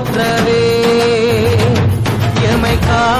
போற்றவே. எமை கா